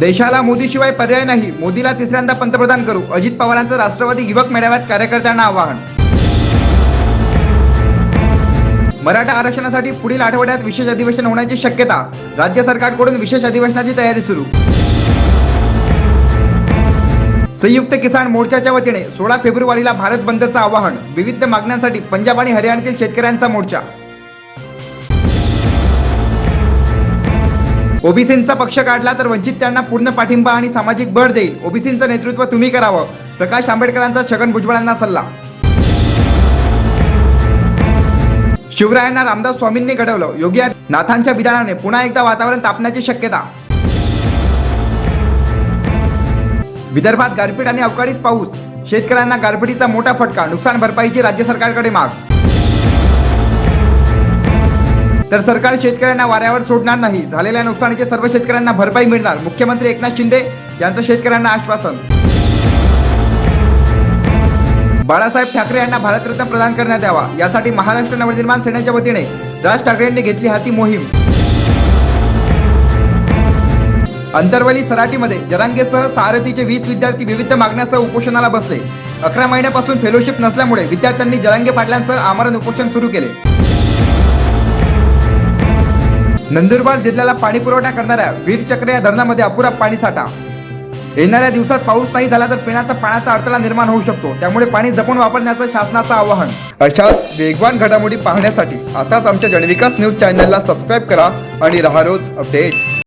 देशाला मोदीशिवाय पर्याय नाही. मोदीला तिसऱ्यांदा पंतप्रधान करू. अजित पवारांचं राष्ट्रवादी युवक मेळाव्यात कार्यकर्त्यांना आवाहन. मराठा आरक्षणासाठी पुढील आठवड्यात विशेष अधिवेशन होण्याची शक्यता. राज्य सरकारकडून विशेष अधिवेशनाची तयारी सुरू. संयुक्त किसान मोर्चाच्या वतीने सोळा फेब्रुवारीला भारत बंदचं आवाहन. विविध मागण्यांसाठी पंजाब आणि हरियाणातील शेतकऱ्यांचा मोर्चा. ओबीसींचा पक्ष काढला तर वंचित त्यांना पूर्ण पाठिंबा आणि सामाजिक बळ देईल. ओबीसींचं नेतृत्व तुम्ही करावं. प्रकाश आंबेडकरांचा छगन भुजबळांना सल्ला. शिवरायांना रामदास स्वामींनी घडवलं. योगी नाथांच्या विधानाने पुन्हा एकदा वातावरण तापण्याची शक्यता. विदर्भात गारपीट आणि अवकाळीच पाऊस. शेतकऱ्यांना गारपिटीचा मोठा फटका. नुकसान भरपाईची राज्य सरकारकडे माग. तर सरकार शेतकऱ्यांना वाऱ्यावर सोडणार नाही. झालेल्या नुकसानीचे सर्व शेतकऱ्यांना भरपाई मिळणार. मुख्यमंत्री एकनाथ शिंदे यांचं शेतकऱ्यांना आश्वासन. बाळासाहेब ठाकरे यांना भारतरत्न प्रदान करण्यात यावा. यासाठी महाराष्ट्र नवनिर्माण सेनेच्या वतीने राज ठाकरेंनी घेतली हाती मोहीम. अंतरवली सराटीमध्ये जरांगेसह सारथीचे वीस विद्यार्थी विविध मागण्यासह उपोषणाला बसले. अकरा महिन्यापासून फेलोशिप नसल्यामुळे विद्यार्थ्यांनी जरांगे पाटलांसह आमरण उपोषण सुरू केले. नंदुरबार जिल्ह्याला पाणी पुरवठा करणाऱ्या वीरचक्र या धरणामध्ये अपुरा पाणी साठा. येणाऱ्या दिवसात पाऊस नाही झाला तर पिण्याचा पाण्याचा अडथळा निर्माण होऊ शकतो. त्यामुळे पाणी जपून वापरण्याचं शासनाचं आवाहन. अशाच वेगवान घडामोडी पाहण्यासाठी आताच आमच्या जनविकास न्यूज चॅनलला सबस्क्राईब करा आणि राहा रोज अपडेट